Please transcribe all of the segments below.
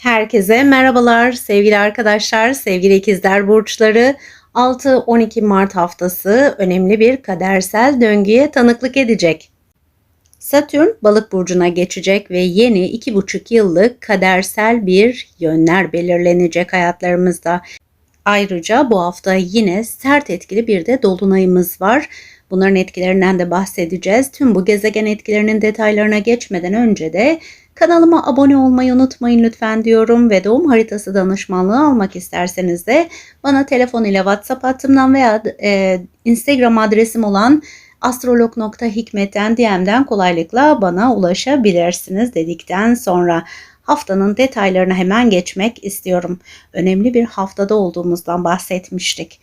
Herkese merhabalar sevgili arkadaşlar, sevgili ikizler burçları. 6-12 Mart haftası önemli bir kadersel döngüye tanıklık edecek. Satürn balık burcuna geçecek ve yeni 2,5 yıllık kadersel bir yönler belirlenecek hayatlarımızda. Ayrıca bu hafta yine sert etkili bir de dolunayımız var. Bunların etkilerinden de bahsedeceğiz. Tüm bu gezegen etkilerinin detaylarına geçmeden önce de Kanalıma abone olmayı unutmayın lütfen diyorum ve doğum haritası danışmanlığı almak isterseniz de bana telefon ile WhatsApp hattımdan veya e, Instagram adresim olan astrolog.hikmet'ten DM'den kolaylıkla bana ulaşabilirsiniz dedikten sonra haftanın detaylarına hemen geçmek istiyorum. Önemli bir haftada olduğumuzdan bahsetmiştik.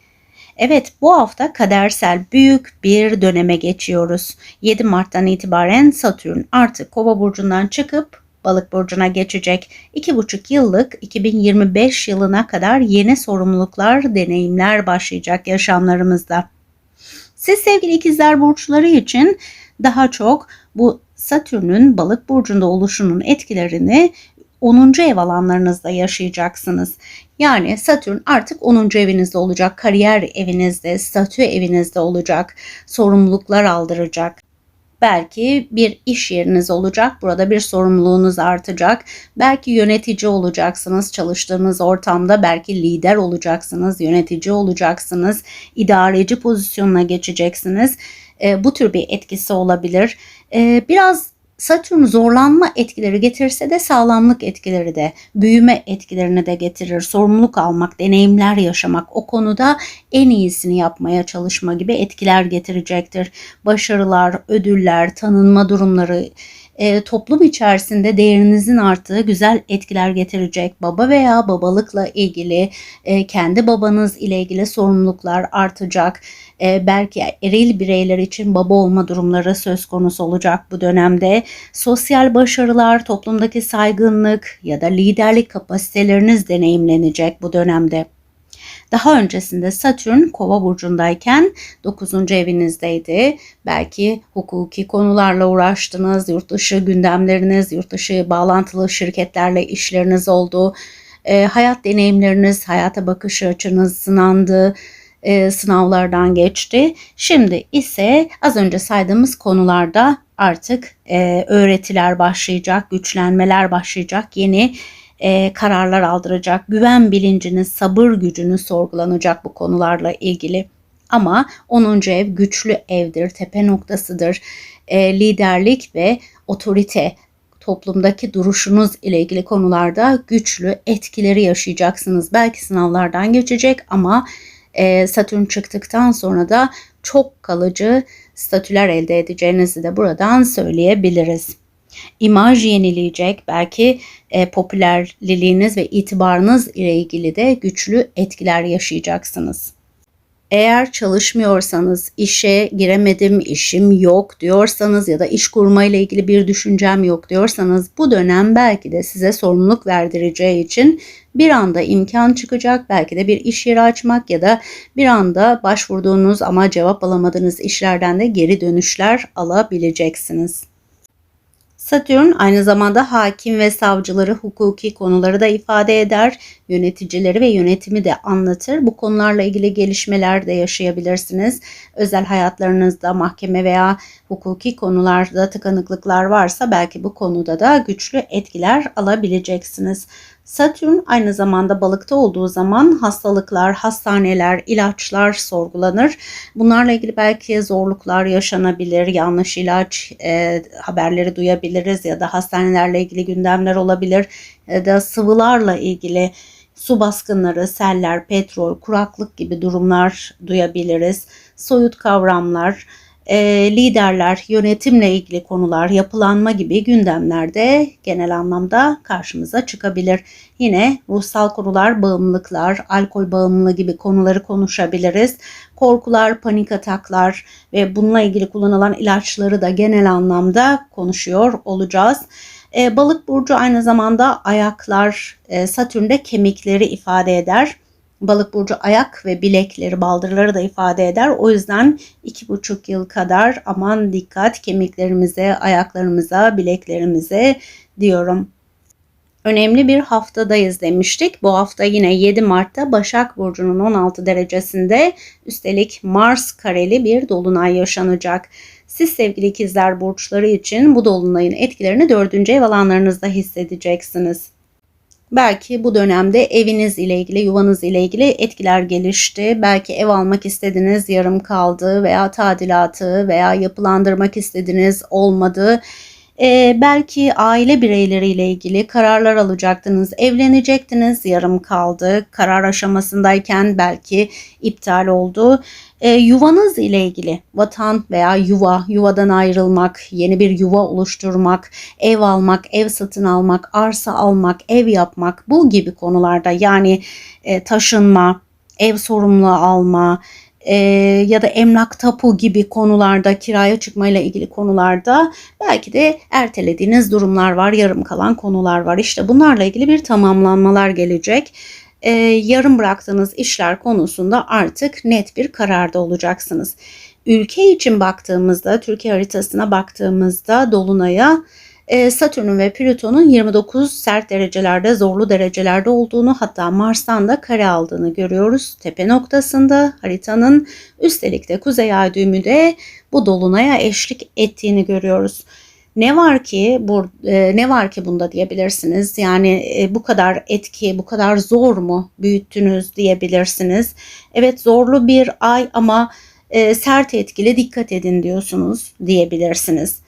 Evet bu hafta kadersel büyük bir döneme geçiyoruz. 7 Mart'tan itibaren Satürn artık Kova burcundan çıkıp Balık burcuna geçecek. 2,5 yıllık 2025 yılına kadar yeni sorumluluklar, deneyimler başlayacak yaşamlarımızda. Siz sevgili ikizler burçları için daha çok bu Satürn'ün balık burcunda oluşunun etkilerini 10. ev alanlarınızda yaşayacaksınız. Yani Satürn artık 10. evinizde olacak, kariyer evinizde, statü evinizde olacak, sorumluluklar aldıracak. Belki bir iş yeriniz olacak. Burada bir sorumluluğunuz artacak. Belki yönetici olacaksınız çalıştığınız ortamda. Belki lider olacaksınız, yönetici olacaksınız. idareci pozisyonuna geçeceksiniz. E, bu tür bir etkisi olabilir. E, biraz Satürn zorlanma etkileri getirse de sağlamlık etkileri de, büyüme etkilerini de getirir. Sorumluluk almak, deneyimler yaşamak, o konuda en iyisini yapmaya çalışma gibi etkiler getirecektir. Başarılar, ödüller, tanınma durumları, e, toplum içerisinde değerinizin arttığı güzel etkiler getirecek. Baba veya babalıkla ilgili, e, kendi babanız ile ilgili sorumluluklar artacak. E, belki eril bireyler için baba olma durumları söz konusu olacak bu dönemde. Sosyal başarılar, toplumdaki saygınlık ya da liderlik kapasiteleriniz deneyimlenecek bu dönemde. Daha öncesinde Satürn Kova burcundayken 9. evinizdeydi. Belki hukuki konularla uğraştınız, yurt dışı gündemleriniz, yurt dışı bağlantılı şirketlerle işleriniz oldu. E, hayat deneyimleriniz, hayata bakış açınız sınandı e, sınavlardan geçti. Şimdi ise az önce saydığımız konularda artık e, öğretiler başlayacak, güçlenmeler başlayacak, yeni e, kararlar aldıracak, güven bilinciniz, sabır gücünüz sorgulanacak bu konularla ilgili. Ama 10. ev güçlü evdir, tepe noktasıdır. E, liderlik ve otorite toplumdaki duruşunuz ile ilgili konularda güçlü etkileri yaşayacaksınız. Belki sınavlardan geçecek ama e, Satürn çıktıktan sonra da çok kalıcı statüler elde edeceğinizi de buradan söyleyebiliriz imaj yenileyecek, belki e, popülerliğiniz ve itibarınız ile ilgili de güçlü etkiler yaşayacaksınız. Eğer çalışmıyorsanız, işe giremedim, işim yok diyorsanız ya da iş kurma ile ilgili bir düşüncem yok diyorsanız bu dönem belki de size sorumluluk verdireceği için bir anda imkan çıkacak. Belki de bir iş yeri açmak ya da bir anda başvurduğunuz ama cevap alamadığınız işlerden de geri dönüşler alabileceksiniz. Satürn aynı zamanda hakim ve savcıları, hukuki konuları da ifade eder. Yöneticileri ve yönetimi de anlatır. Bu konularla ilgili gelişmeler de yaşayabilirsiniz. Özel hayatlarınızda mahkeme veya hukuki konularda tıkanıklıklar varsa belki bu konuda da güçlü etkiler alabileceksiniz. Satürn aynı zamanda balıkta olduğu zaman hastalıklar, hastaneler, ilaçlar sorgulanır. Bunlarla ilgili belki zorluklar yaşanabilir, yanlış ilaç e, haberleri duyabiliriz ya da hastanelerle ilgili gündemler olabilir ya da sıvılarla ilgili su baskınları, seller, petrol, kuraklık gibi durumlar duyabiliriz. Soyut kavramlar, e, liderler, yönetimle ilgili konular, yapılanma gibi gündemlerde genel anlamda karşımıza çıkabilir. Yine ruhsal konular, bağımlılıklar, alkol bağımlılığı gibi konuları konuşabiliriz. Korkular, panik ataklar ve bununla ilgili kullanılan ilaçları da genel anlamda konuşuyor olacağız. E, balık burcu aynı zamanda ayaklar, e, Satürn'de kemikleri ifade eder. Balık burcu ayak ve bilekleri, baldırları da ifade eder. O yüzden iki buçuk yıl kadar aman dikkat kemiklerimize, ayaklarımıza, bileklerimize diyorum. önemli bir haftadayız demiştik. Bu hafta yine 7 Mart'ta Başak Burcu'nun 16 derecesinde üstelik Mars kareli bir dolunay yaşanacak. Siz sevgili ikizler burçları için bu dolunayın etkilerini 4. ev alanlarınızda hissedeceksiniz. Belki bu dönemde eviniz ile ilgili, yuvanız ile ilgili etkiler gelişti. Belki ev almak istediniz, yarım kaldı veya tadilatı veya yapılandırmak istediniz, olmadı. Ee, belki aile bireyleriyle ilgili kararlar alacaktınız, evlenecektiniz, yarım kaldı. Karar aşamasındayken belki iptal oldu. Ee, yuvanız ile ilgili vatan veya yuva, yuvadan ayrılmak, yeni bir yuva oluşturmak, ev almak, ev satın almak, arsa almak, ev yapmak bu gibi konularda yani e, taşınma, ev sorumluluğu alma, e, ya da emlak tapu gibi konularda kiraya çıkmayla ilgili konularda belki de ertelediğiniz durumlar var, yarım kalan konular var. İşte bunlarla ilgili bir tamamlanmalar gelecek. E, yarım bıraktığınız işler konusunda artık net bir kararda olacaksınız. Ülke için baktığımızda, Türkiye haritasına baktığımızda Dolunay'a e, Satürn'ün ve Plüton'un 29 sert derecelerde, zorlu derecelerde olduğunu hatta Mars'tan da kare aldığını görüyoruz. Tepe noktasında haritanın üstelik de kuzey ay düğümü de bu dolunaya eşlik ettiğini görüyoruz. Ne var ki bu e, ne var ki bunda diyebilirsiniz. Yani e, bu kadar etki, bu kadar zor mu büyüttünüz diyebilirsiniz. Evet zorlu bir ay ama e, sert etkili dikkat edin diyorsunuz diyebilirsiniz.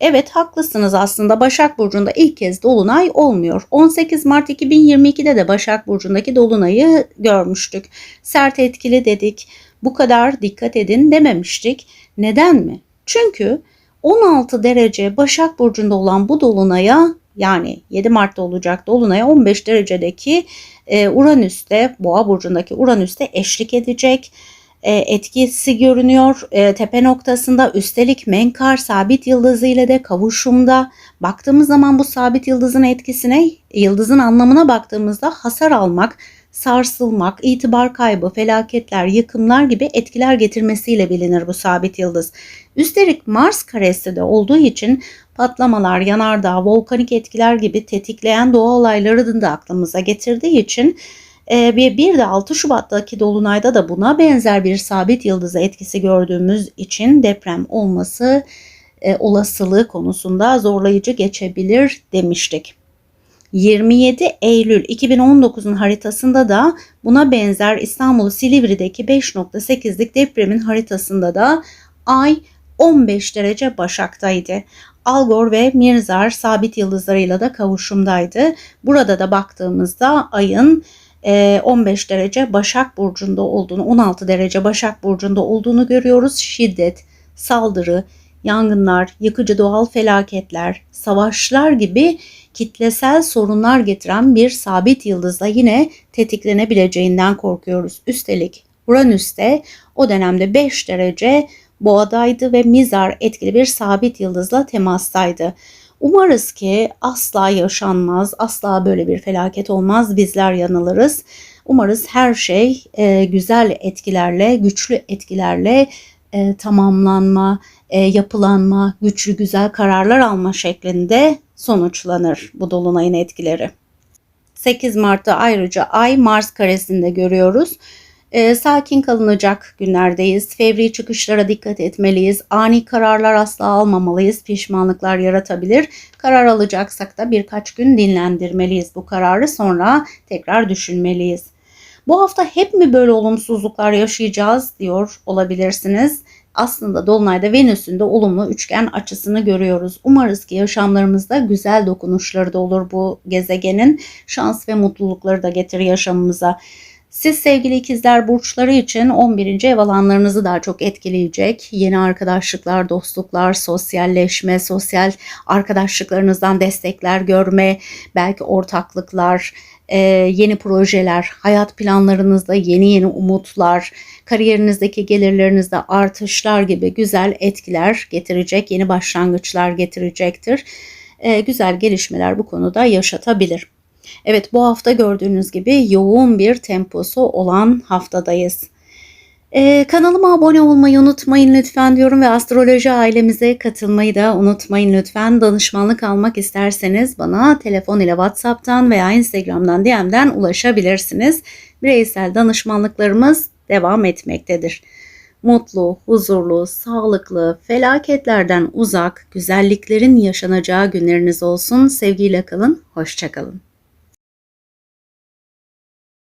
Evet haklısınız aslında Başak Burcu'nda ilk kez Dolunay olmuyor. 18 Mart 2022'de de Başak Burcu'ndaki Dolunay'ı görmüştük. Sert etkili dedik. Bu kadar dikkat edin dememiştik. Neden mi? Çünkü 16 derece Başak Burcu'nda olan bu Dolunay'a yani 7 Mart'ta olacak Dolunay'a 15 derecedeki e, Uranüs'te Boğa Burcu'ndaki Uranüs'te eşlik edecek e, etkisi görünüyor e, tepe noktasında. Üstelik Menkar sabit yıldızı ile de kavuşumda. Baktığımız zaman bu sabit yıldızın etkisine, yıldızın anlamına baktığımızda hasar almak, sarsılmak, itibar kaybı, felaketler, yıkımlar gibi etkiler getirmesiyle bilinir bu sabit yıldız. Üstelik Mars karesi de olduğu için patlamalar, yanardağ, volkanik etkiler gibi tetikleyen doğa olayları da aklımıza getirdiği için bir, bir de 6 Şubat'taki dolunayda da buna benzer bir sabit yıldızı etkisi gördüğümüz için deprem olması e, olasılığı konusunda zorlayıcı geçebilir demiştik. 27 Eylül 2019'un haritasında da buna benzer İstanbul Silivri'deki 5.8'lik depremin haritasında da ay 15 derece Başak'taydı. Algor ve Mirzar sabit yıldızlarıyla da kavuşumdaydı. Burada da baktığımızda ayın 15 ee, derece Başak Burcu'nda olduğunu, 16 derece Başak Burcu'nda olduğunu görüyoruz. Şiddet, saldırı, yangınlar, yıkıcı doğal felaketler, savaşlar gibi kitlesel sorunlar getiren bir sabit yıldızla yine tetiklenebileceğinden korkuyoruz. Üstelik Uranüs'te o dönemde 5 derece boğadaydı ve Mizar etkili bir sabit yıldızla temastaydı. Umarız ki asla yaşanmaz, asla böyle bir felaket olmaz, bizler yanılırız. Umarız her şey e, güzel etkilerle, güçlü etkilerle e, tamamlanma, e, yapılanma, güçlü güzel kararlar alma şeklinde sonuçlanır bu dolunayın etkileri. 8 Mart'ta ayrıca Ay Mars karesinde görüyoruz. E, sakin kalınacak günlerdeyiz. Fevri çıkışlara dikkat etmeliyiz. Ani kararlar asla almamalıyız. Pişmanlıklar yaratabilir. Karar alacaksak da birkaç gün dinlendirmeliyiz bu kararı. Sonra tekrar düşünmeliyiz. Bu hafta hep mi böyle olumsuzluklar yaşayacağız diyor olabilirsiniz. Aslında Dolunay'da Venüs'ün de olumlu üçgen açısını görüyoruz. Umarız ki yaşamlarımızda güzel dokunuşları da olur bu gezegenin. Şans ve mutlulukları da getirir yaşamımıza. Siz sevgili ikizler burçları için 11. ev alanlarınızı daha çok etkileyecek. Yeni arkadaşlıklar, dostluklar, sosyalleşme, sosyal arkadaşlıklarınızdan destekler görme, belki ortaklıklar, e, yeni projeler, hayat planlarınızda yeni yeni umutlar, kariyerinizdeki gelirlerinizde artışlar gibi güzel etkiler getirecek, yeni başlangıçlar getirecektir. E, güzel gelişmeler bu konuda yaşatabilir. Evet bu hafta gördüğünüz gibi yoğun bir temposu olan haftadayız. Ee, kanalıma abone olmayı unutmayın lütfen diyorum ve astroloji ailemize katılmayı da unutmayın lütfen. Danışmanlık almak isterseniz bana telefon ile WhatsApp'tan veya Instagram'dan DM'den ulaşabilirsiniz. Bireysel danışmanlıklarımız devam etmektedir. Mutlu, huzurlu, sağlıklı, felaketlerden uzak, güzelliklerin yaşanacağı günleriniz olsun. Sevgiyle kalın, hoşçakalın.